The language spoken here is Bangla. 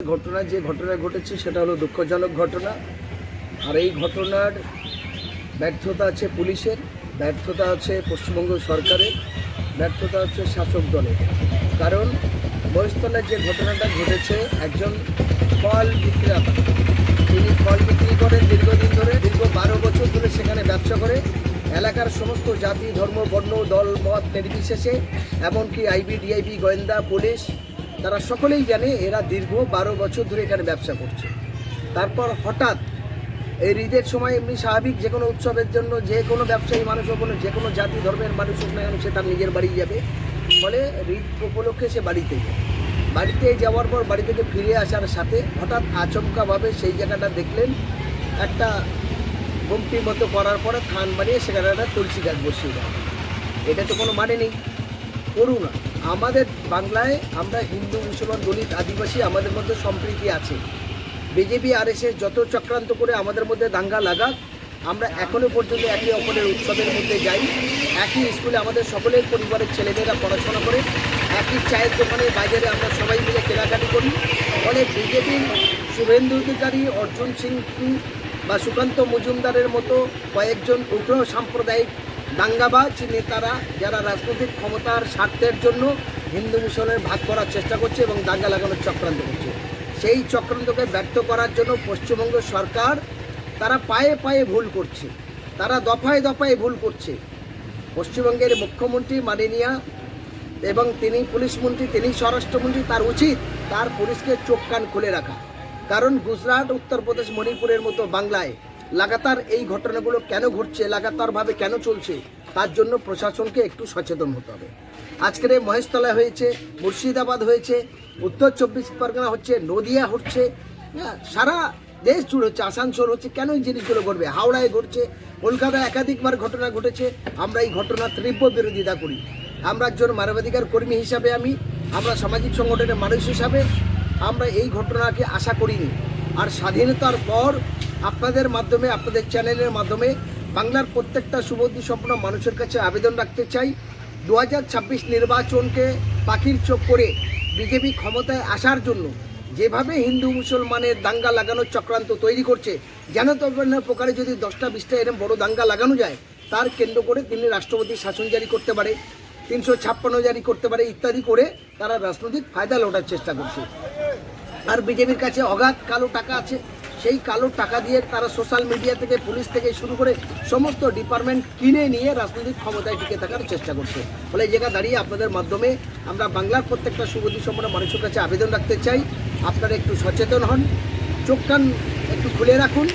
ঘটনা, যে ঘটনা ঘটেছে সেটা হলো দুঃখজনক ঘটনা। আর এই ঘটনার ব্যর্থতা আছে পুলিশের, ব্যর্থতা আছে পশ্চিমবঙ্গ সরকারের, ব্যর্থতা হচ্ছে শাসক দলের। কারণ মহেশতলায় যে ঘটনাটা ঘটেছে, একজন ফল বিক্রেতা, তিনি ফল বিক্রি করেন দীর্ঘদিন ধরে, দীর্ঘ বারো বছর ধরে সেখানে ব্যবসা করে। এলাকার সমস্ত জাতি, ধর্ম, বর্ণ, দল, মত নির্বিশেষে, এমনকি আইবি, ডিআইবি, গোয়েন্দা, পুলিশ তারা সকলেই জানে এরা দীর্ঘ বারো বছর ধরে এখানে ব্যবসা করছে। তারপর হঠাৎ এই ঈদের সময় এমনি স্বাভাবিক যে কোনো উৎসবের জন্য যে কোনো ব্যবসায়ী মানুষ হোক যে কোনো জাতি, ধর্মের মানুষ হোক না কেন, সে তার নিজের বাড়ি যাবে। ফলে ঈদ উপলক্ষে সে বাড়িতে যায়। বাড়িতে যাওয়ার পর বাড়ি থেকে ফিরে আসার সাথে হঠাৎ আচমকাভাবে সেই জায়গাটা দেখলেন, একটা গুমটির মতো করার পরে থান বানিয়ে সেখানে একটা তুলসী গাছ বসিয়ে দেয়। এটা তো কোনো মানে নেই। করুন না আমাদের বাংলায় আমরা হিন্দু, মুসলমান, দলিত, আদিবাসী আমাদের মধ্যে সম্প্রীতি আছে। বিজেপি আর এসে যত চক্রান্ত করে আমাদের মধ্যে দাঙ্গা লাগাক, আমরা এখনও পর্যন্ত একে অপরের উৎসবের মধ্যে যাই। একই স্কুলে আমাদের সকলের পরিবারের ছেলেমেয়েরা পড়াশোনা করে, একই চায়ের দোকানে বাজারে আমরা সবাই মিলে কেনাকাটি করি। ফলে বিজেপির শুভেন্দু অধিকারী, অর্জুন সিং বা সুকান্ত মজুমদারের মতো কয়েকজন উগ্র সাম্প্রদায়িক দাঙ্গাবাজ নেতারা যারা রাজনৈতিক ক্ষমতার স্বার্থের জন্য হিন্দু মুসলমানের ভাগ করার চেষ্টা করছে এবং দাঙ্গা লাগানোর চক্রান্ত করছে। সেই চক্রান্তকে ব্যর্থ করার জন্য পশ্চিমবঙ্গ সরকার তারা পায়ে পায়ে ভুল করছে। তারা দফায় দফায় ভুল করছে। পশ্চিমবঙ্গের মুখ্যমন্ত্রী মাননীয়া এবং তিনি পুলিশ মন্ত্রী, তিনি স্বরাষ্ট্রমন্ত্রী, তার উচিত তার পুলিশকে চোখ কান খুলে রাখা। কারণ গুজরাট, উত্তরপ্রদেশ, মণিপুরের মতো বাংলায় লাগাতার এই ঘটনাগুলো কেন ঘটছে লাগাতারভাবে কেন চলছে তার জন্য প্রশাসনকে একটু সচেতন হতে হবে। আজকের এই মহেশতলা হয়েছে মুর্শিদাবাদ হয়েছে উত্তর চব্বিশ পরগনা হচ্ছে নদিয়া হচ্ছে হ্যাঁ, সারা দেশ জুড়ে হচ্ছে আসানসোল হচ্ছে কেন এই জিনিসগুলো ঘটবে? হাওড়ায় ঘটছে কলকাতায় একাধিকবার ঘটনা ঘটেছে আমরা এই ঘটনার তীব্র বিরোধিতা করি। আমরা একজন মানবাধিকার কর্মী হিসাবে আমি আমরা সামাজিক সংগঠনের মানুষ হিসাবে আমরা এই ঘটনাকে আশা করিনি। আর স্বাধীনতার পর আপনাদের মাধ্যমে, আপনাদের চ্যানেলের মাধ্যমে বাংলার প্রত্যেকটা সুবুদ্ধি সম্পন্ন মানুষের কাছে আবেদন রাখতে চাই। দু হাজার ছাব্বিশ নির্বাচনকে পাখির চোখ করে বিজেপি ক্ষমতায় আসার জন্য যেভাবে হিন্দু মুসলমানের দাঙ্গা লাগানোর চক্রান্ত তৈরি করছে, যেন তো প্রকারে যদি দশটা, বিশটা এরকম বড় দাঙ্গা লাগানো যায়, তার কেন্দ্র করে তিনি রাষ্ট্রপতি শাসন জারি করতে পারে, তিনশো ছাপ্পান্ন জারি করতে পারে ইত্যাদি করে তারা রাজনৈতিক ফায়দা লোটার চেষ্টা করছে। আর বিজেপির কাছে অগাধ কালো টাকা আছে সেই কালো টাকা দিয়ে তারা সোশ্যাল মিডিয়া থেকে, পুলিশ থেকে শুরু করে সমস্ত ডিপার্টমেন্ট কিনে নিয়ে রাজনৈতিক ক্ষমতায় টিকে থাকার চেষ্টা করছে। ফলে এই জায়গা দাঁড়িয়ে আপনাদের মাধ্যমে আমরা বাংলার প্রত্যেকটা সুবুদ্ধি সম্পন্ন মানুষের কাছে আবেদন রাখতে চাই। আপনারা একটু সচেতন হন, চোখ কান একটু খুলে রাখুন।